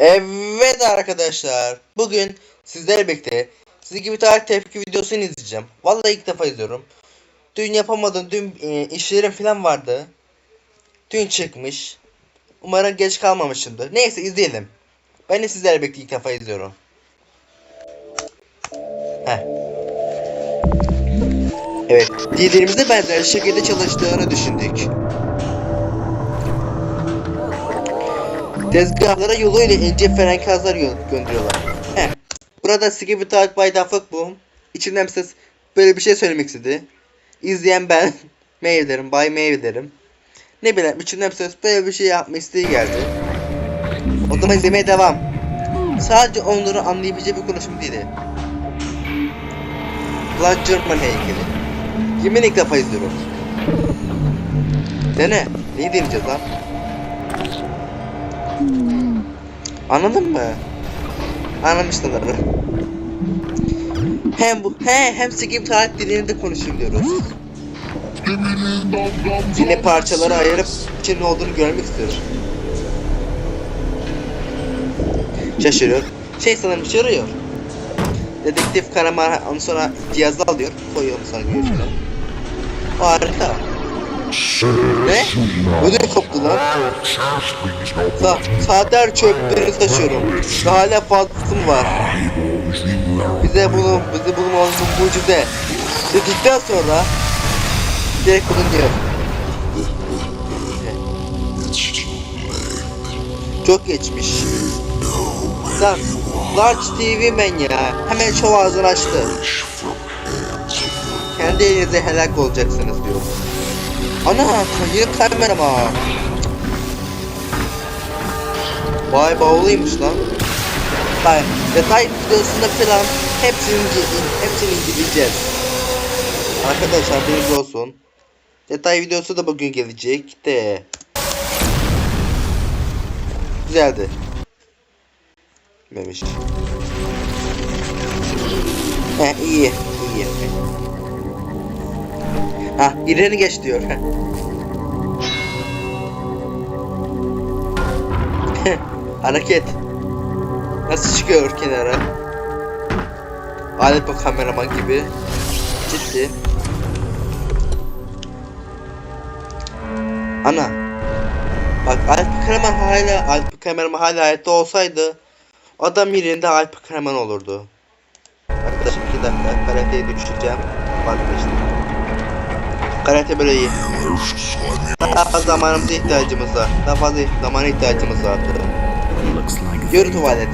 Evet arkadaşlar. Bugün sizlerle birlikte sizi gibi tarih tepki videosunu izleyeceğim. Vallahi ilk defa izliyorum. Dün yapamadım. Dün e, işlerim falan vardı. Dün çıkmış. Umarım geç kalmamışımdır. Neyse izleyelim. Ben de sizlerle birlikte ilk defa izliyorum. Heh. Evet. Dillerimize benzer şekilde çalıştığını düşündük. Tezgahlara yoluyla ince frenkazlar gö- gönderiyorlar. Heh. Burada Skibidi Dark by Dafuk bu. İçinden ses böyle bir şey söylemek istedi. İzleyen ben. Meyvelerim, Bay Meyvelerim. Ne bileyim içinden ses böyle bir şey yapma isteği geldi. O zaman izlemeye devam. Sadece onları anlayabileceği bir konuşma değildi. Blood German heykeli. Yemin ilk defa izliyorum. Dene. Neyi deneyeceğiz lan? Anladın mı? Anlamışlar. Hem bu he hem Sigim tarih dilini de konuşabiliyoruz. Yine parçaları ayırıp için ne olduğunu görmek istiyor. Şaşırıyor. Şey sanırım şaşırıyor. Dedektif Karamar onu sonra cihazı alıyor. Koyuyor onu sonra. O harika. Ne? Ödül koptu lan. Sa saatler çöpleri taşıyorum. Hala fazlası var. Bize bunu, bize bulmamız mucize. Dedikten sonra direkt bunu diyor. Çok geçmiş. Lan, Large TV men ya. Hemen şov ağzını açtı. Kendi elinize helak olacaksınız diyor. Ana, kayık kamera Vay bavuluymuş lan. Bak, detay videosunda falan hepsini, hepsini inceleyeceğiz. Arkadaşlar bilginiz olsun. Detay videosu da bugün gelecek de. Güzeldi. Memiş. He iyi, iyi. Ha, ileri geç diyor. Hareket. Nasıl çıkıyor kenara? Alet kameraman gibi. Ciddi. Ana. Bak Alp Kameraman hala Alp Kameraman hala hayatta olsaydı adam yerinde Alp Kameraman olurdu. Arkadaşım iki dakika karateye düşeceğim. Vazgeçtim. Karate böyle iyi. Daha fazla zamanımıza ihtiyacımız var. Daha fazla zamana ihtiyacımız like Yürü tuvalet.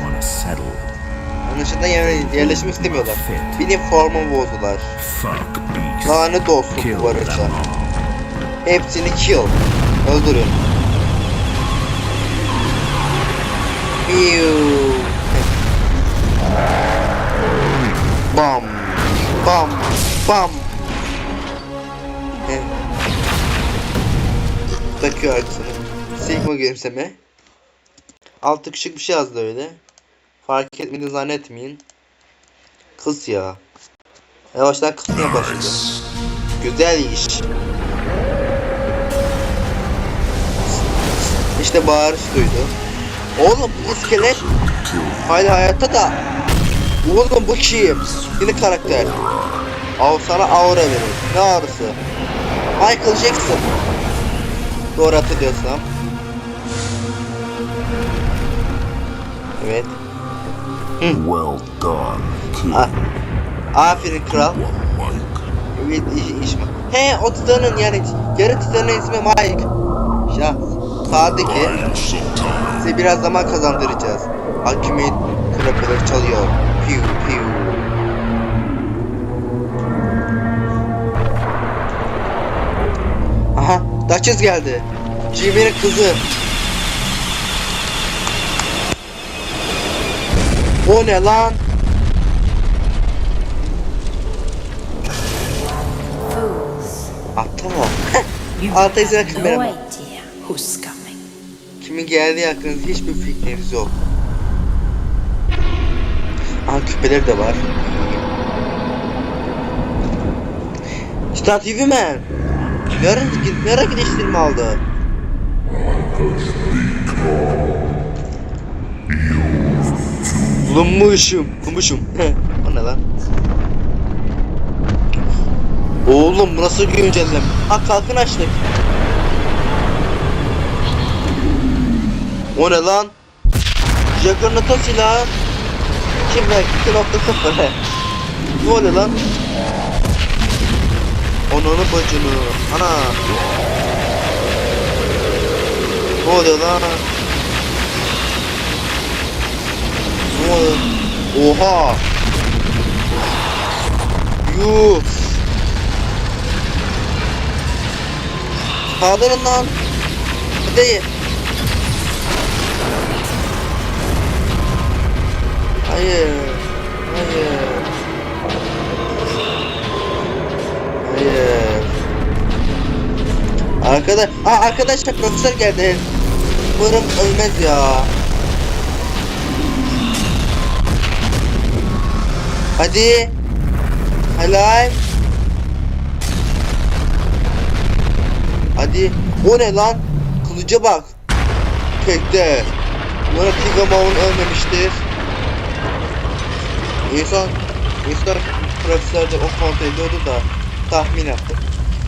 Anlaşılan yer, yerleşmek istemiyorlar. Benim formumu bozdular. Lanet olsun bu barışa. Hepsini kill. Öldürün. Arkasını. Sigma gülümseme. Altı küçük bir şey yazdı öyle. Fark etmediğini zannetmeyin. Kız ya. Yavaştan kısmaya başladı. Güzel iş. İşte bağırış duydu. Oğlum bu iskelet hala hayatta da. Oğlum bu kim? Yeni karakter. Av sana aura verir. Ne ağrısı? Michael Jackson. Doğru hatırlıyorsam. Evet. Well done. Ah. Aferin kral. Evet iş, iş mi? He o titanın yani yarı titanın ismi Mike. Ya sağdaki size biraz zaman kazandıracağız. Hakimin kurabiyeleri çalıyor. Piu Aha Duchess geldi. Jimmy'nin kızı. O ne lan? Aptal. Altay have izine coming. Kimin geldiği hakkında hiçbir fikriniz yok. Aa küpeleri de var. Star TV Man. Yarın yarın değiştirme aldı. Bulunmuşum. Bulunmuşum. o ne lan? Oğlum bu nasıl güncelleme? Ha kalkın açtık. O ne lan? Juggernaut'a silah. Kim ver? 2.0 he. Ne lan? Onunu bacını. Ana. Ne oluyor lan? Ne oluyor? Oha. Yuh. Kaldırın lan. Hadi. Aa, arkadaşlar profesör geldi. Umarım ölmez ya. Hadi. Helal. Hadi. O ne lan? Kılıca bak. Tekte. Umarım Tigamon ölmemiştir. İnsan, insan profesörde o kontrol ediyordu da tahmin yaptı.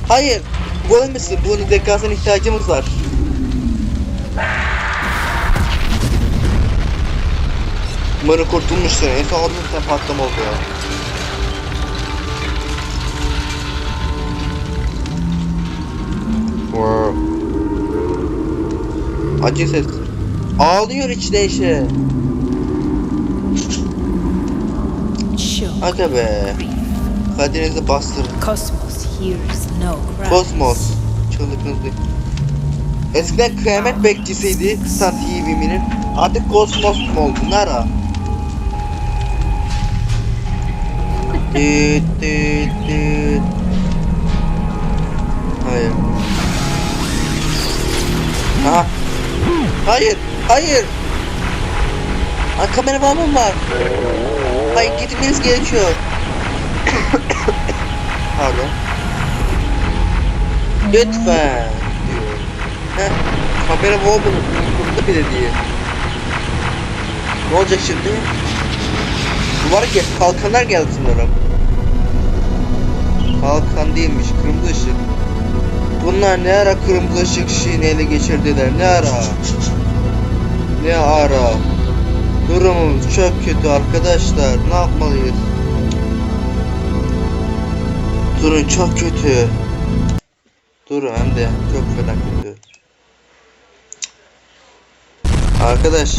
Hayır, bu ölmesin. Bunun zekasına ihtiyacımız var. Umarım kurtulmuşsun. En son aldığın sen patlama oldu ya. Wow. Acı ses. Ağlıyor içte işe. Aga be. Kaderinizi bastırın. Cosmos hears Kosmos. Çığlıkınız değil. Eskiden kıyamet bekçisiydi Star TV'nin. Artık Kosmos mu oldu? Nara? Düt düt düt. Hayır. Ha. Hayır. Hayır. Ha, kamera bağımım var. Hayır gitmeniz gerekiyor. Pardon. Lütfen diyor. Heh, kamera wall'u burada bile değil. Ne olacak şimdi? Var ki kalkanlar geldi sanırım. Kalkan değilmiş, kırmızı ışık. Bunlar ne ara kırmızı ışık şeyini ele geçirdiler, ne ara? Ne ara? Durumumuz çok kötü arkadaşlar, ne yapmalıyız? Durum çok kötü. Durum hem de çok fena kötü. Arkadaşlar